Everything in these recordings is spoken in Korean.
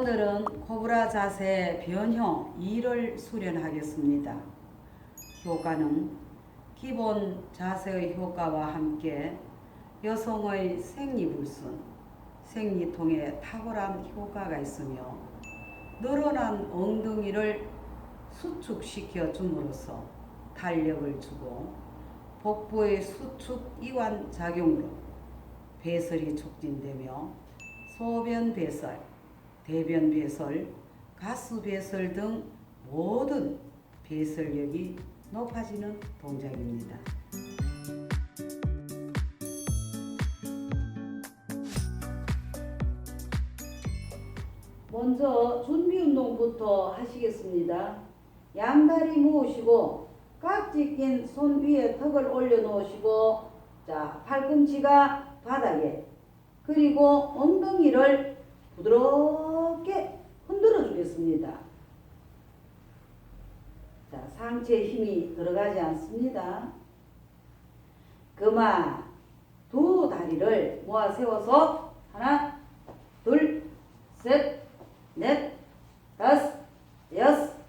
오늘은 코브라 자세 변형 2를 수련하겠습니다. 효과는 기본 자세의 효과와 함께 여성의 생리불순, 생리통에 탁월한 효과가 있으며 늘어난 엉덩이를 수축시켜 줌으로써 탄력을 주고 복부의 수축 이완 작용으로 배설이 촉진되며 소변 배설, 대변 배설, 가스 배설 등 모든 배설력이 높아지는 동작입니다. 먼저 준비 운동부터 하시겠습니다. 양다리 모으시고 깍지 낀 손 위에 턱을 올려 놓으시고 자 팔꿈치가 바닥에 그리고 엉덩이를 부드럽게 흔들어 주겠습니다. 자 상체에 힘이 들어가지 않습니다. 그만 두 다리를 모아 세워서 하나 둘 셋, 넷, 다섯, 여섯,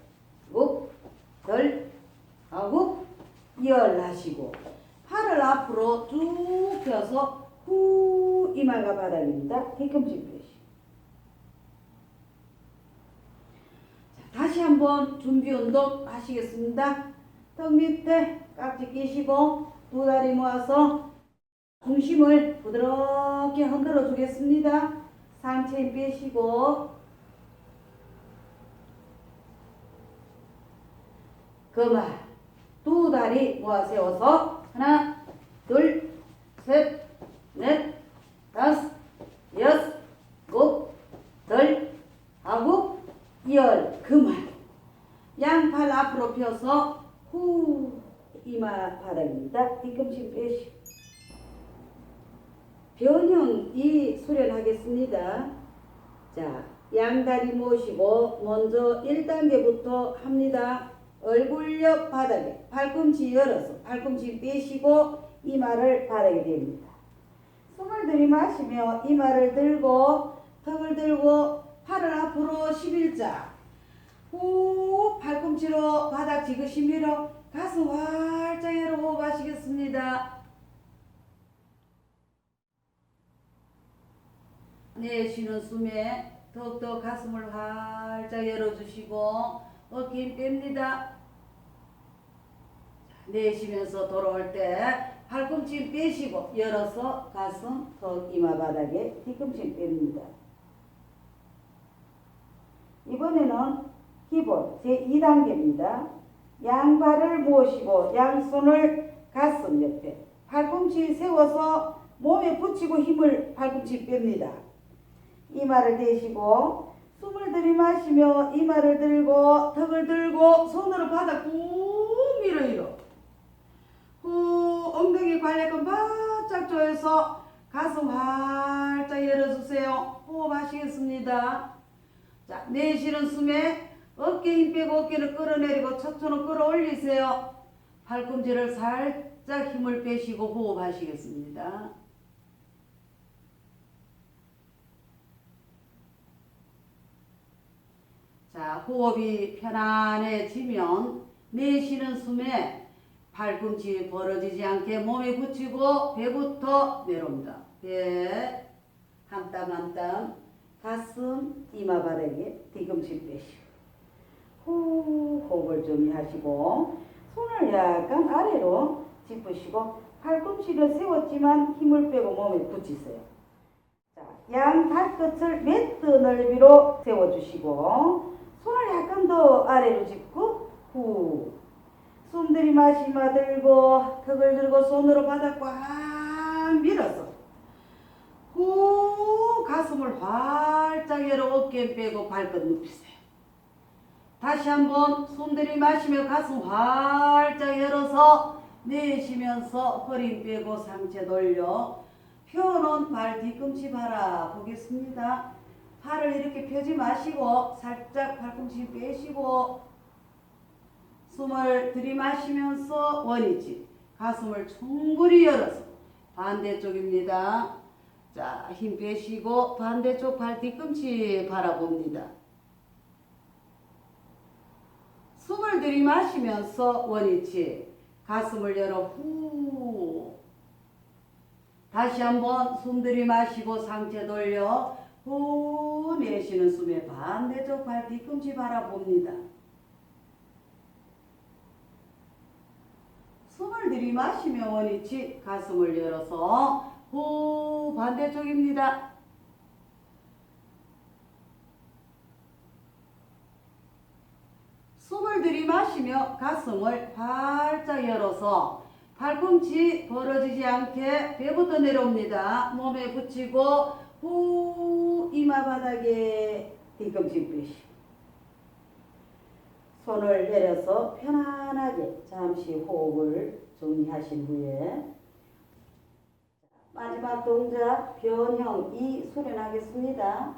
일곱, 열, 아홉, 열 하시고 팔을 앞으로 쭉 펴서 후 이마가 바닥입니다. 뒤꿈치 펴시고 자, 다시 한번 준비 운동 하시겠습니다. 턱 밑에 깍지 끼시고 두 다리 모아서 중심을 부드럽게 흔들어 주겠습니다. 상체 힘 빼시고 그만 두 다리 모아 세워서 하나 둘 셋 넷 다섯 여섯 일곱 열 아홉 열 그만 양팔 앞으로 펴서 후 이마 바닥입니다 뒤꿈치 빼시고 변형 이 수련하겠습니다. 자, 양다리 모시고 먼저 1단계부터 합니다. 얼굴력 바닥에 팔꿈치 열어서 팔꿈치 빼시고 이마를 바닥에 댑니다. 숨을 들이마시며 이마를 들고 턱을 들고 팔을 앞으로 11자 후 팔꿈치로 바닥 지그시 밀어 가슴 활짝 열어 호흡하시겠습니다. 내쉬는 숨에 더욱더 가슴을 활짝 열어주시고 어깨 힘 뺍니다. 내쉬면서 돌아올 때 팔꿈치 힘 빼시고 열어서 가슴 턱 이마 바닥에 뒤꿈치 힘 뺍니다. 이번에는 기본 제2단계입니다. 양발을 모시고 양손을 가슴 옆에 팔꿈치 세워서 몸에 붙이고 힘을 팔꿈치 뺍니다. 이마를 대시고 숨을 들이마시며 이마를 들고 턱을 들고 손으로 바닥 꾹 밀어요. 후 엉덩이 관략근 바짝 조여서 가슴 활짝 열어주세요. 호흡하시겠습니다. 자 내쉬는 숨에 어깨 힘 빼고 어깨를 끌어내리고 척추는 끌어올리세요. 팔꿈치를 살짝 힘을 빼시고 호흡하시겠습니다. 자, 호흡이 편안해지면 내쉬는 숨에 팔꿈치 벌어지지 않게 몸에 붙이고 배부터 내려옵니다. 배, 한 땀 한 땀, 가슴, 이마 바닥에 뒤꿈치 빼시고 후, 호흡을 정리하시고 손을 약간 아래로 짚으시고 팔꿈치를 세웠지만 힘을 빼고 몸에 붙이세요. 자, 양 발끝을 매트 넓이로 세워주시고 손을 약간 더 아래로 짚고 후. 숨 들이마시마 들고 턱을 들고 손으로 바닥 꽉 밀어서 후 가슴을 활짝 열어 어깨 빼고 발끝 눕히세요. 다시 한번 숨 들이마시며 가슴 활짝 열어서 내쉬면서 허리 빼고 상체 돌려 펴놓은 발 뒤꿈치 바라보겠습니다. 팔을 이렇게 펴지 마시고 살짝 팔꿈치 빼시고 숨을 들이마시면서 원위치 가슴을 충분히 열어서 반대쪽입니다. 자, 힘 빼시고 반대쪽 발 뒤꿈치 바라봅니다. 숨을 들이마시면서 원위치 가슴을 열어 후 다시 한번 숨 들이마시고 상체 돌려 후 내쉬는 숨에 반대쪽 발 뒤꿈치 바라봅니다. 숨을 들이마시며 원위치 가슴을 열어서 후 반대쪽입니다. 숨을 들이마시며 가슴을 활짝 열어서 팔꿈치 벌어지지 않게 배부터 내려옵니다. 몸에 붙이고 후 이마 바닥에 뒤꿈치 빼시고 손을 내려서 편안하게 잠시 호흡을 정리하신 후에 마지막 동작 변형 2 수련하겠습니다.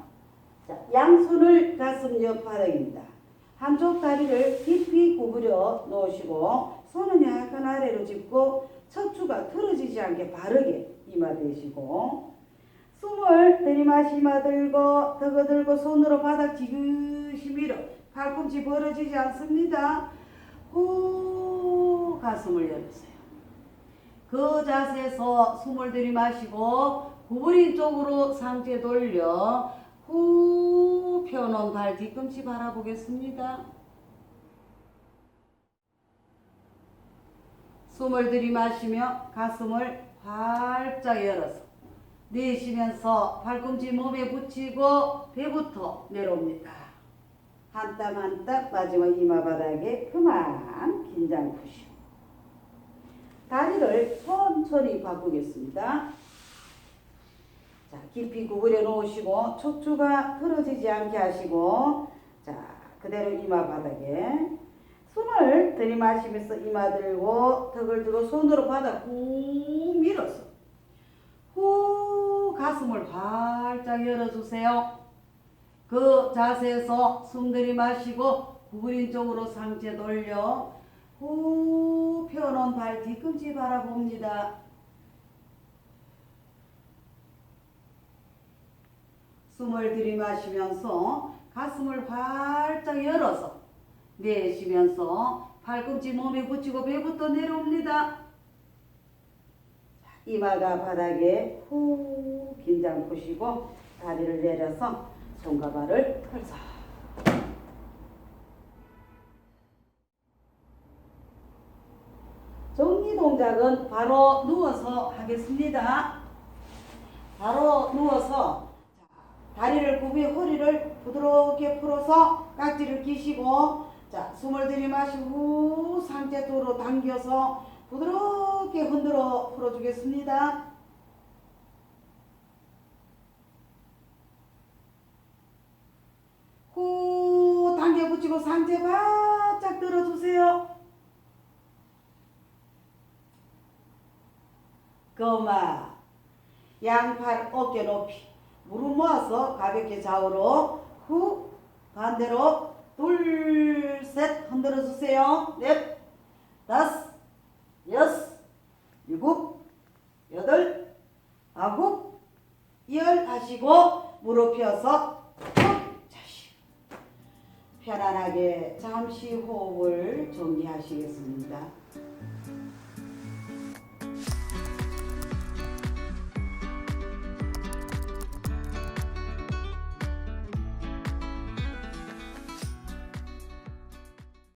자, 양손을 가슴 옆 바닥입니다. 한쪽 다리를 깊이 구부려 놓으시고 손은 약간 아래로 짚고 척추가 틀어지지 않게 바르게 이마 대시고 숨을 들이마시 이마 들고 턱을 들고 손으로 바닥 지그시 밀어 팔꿈치 벌어지지 않습니다. 후 가슴을 열으세요. 그 자세에서 숨을 들이마시고 구부린 쪽으로 상체 돌려 후 펴놓은 발 뒤꿈치 바라보겠습니다. 숨을 들이마시며 가슴을 활짝 열어서 내쉬면서 발꿈치 몸에 붙이고 배부터 내려옵니다. 한 땀 한 땀 마지막 이마 바닥에 그만 긴장 푸시고 다리를 천천히 바꾸겠습니다. 자, 깊이 구부려 놓으시고 척추가 틀어지지 않게 하시고 자, 그대로 이마 바닥에 숨을 들이마시면서 이마 들고 턱을 들고 손으로 바닥 꾹 밀어서 후 가슴을 활짝 열어주세요. 그 자세에서 숨 들이마시고 구부린 쪽으로 상체 돌려 후 펴놓은 발 뒤꿈치 바라봅니다. 숨을 들이마시면서 가슴을 활짝 열어서 내쉬면서 발꿈치 몸에 붙이고 배부터 내려옵니다. 이마가 바닥에 후 긴장 푸시고 다리를 내려서 손과 발을 털서 정리 동작은 바로 누워서 하겠습니다. 바로 누워서 자, 다리를 굽이 허리를 부드럽게 풀어서 깍지를 끼시고 자 숨을 들이마시고 후 상체 도로 당겨서 부드럽게 흔들어 풀어주겠습니다. 후 당겨 붙이고 상체 바짝 들어주세요. 거마 양팔 어깨 높이 무릎 모아서 가볍게 좌우로 후 반대로 둘 셋 흔들어 주세요. 넷 다섯 여섯 일곱 여덟 아홉 열 하시고 무릎 펴서 편안하게 잠시 호흡을 정리하시겠습니다.